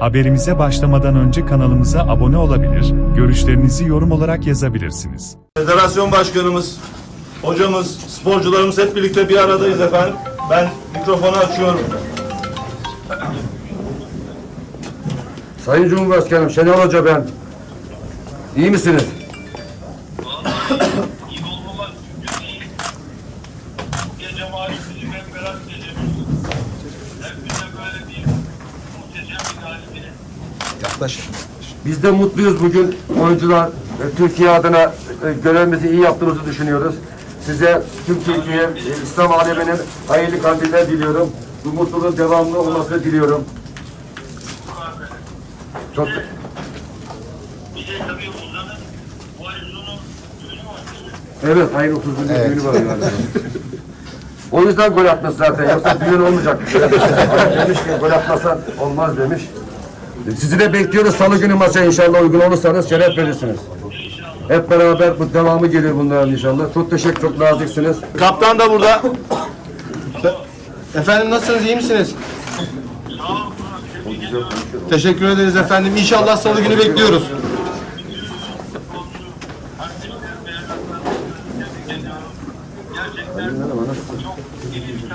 Haberimize başlamadan önce kanalımıza abone olabilir, görüşlerinizi yorum olarak yazabilirsiniz. Federasyon başkanımız, hocamız, sporcularımız hep birlikte bir aradayız efendim. Ben mikrofonu açıyorum. Sayın Cumhurbaşkanım Şenol Hoca ben. İyi misiniz? Galibiyet. Biz de mutluyuz bugün oyuncular e, Türkiye adına e, görevimizi iyi yaptığımızı düşünüyoruz. Size tüm Türkiye, e, İslam aleminin hayırlı kandiller diliyorum. Bu mutluluğun devamlı olmasını diliyorum. Çok ay sonu düğünü var. Evet, ayın 31'inde düğünü var. O yüzden gol atmış zaten. Yoksa düğün olmayacak. Demiş ki gol atmasan olmaz demiş. Sizi de bekliyoruz. Salı günü maça inşallah uygun olursanız şeref verirsiniz. Hep beraber bu devamı gelir bunların inşallah. Çok teşekkür, çok naziksiniz. Kaptan da burada. Efendim nasılsınız, iyi misiniz? Teşekkür ederiz efendim. İnşallah salı günü bekliyoruz.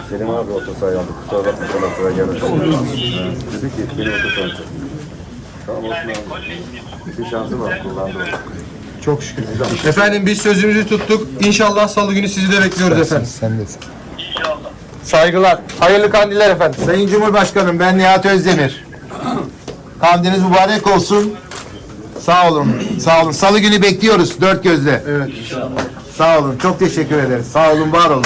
Selim abi orta sahaya aldı. Kusura bakma sana sıra gelmedi. Dedi ki beni orta sahaya çek. Tamam olsun abi. Bir şansı var. Kullandı o. Çok şükür. Efendim biz sözümüzü tuttuk. İnşallah salı günü sizi de bekliyoruz efendim. Saygılar. Hayırlı kandiller efendim. Sayın Cumhurbaşkanım ben Nihat Özdemir. Kandiliniz mübarek olsun. Sağ olun. Sağ olun. Salı günü bekliyoruz dört gözle. Evet. Sağ olun. Çok teşekkür ederiz. Sağ olun, var olun.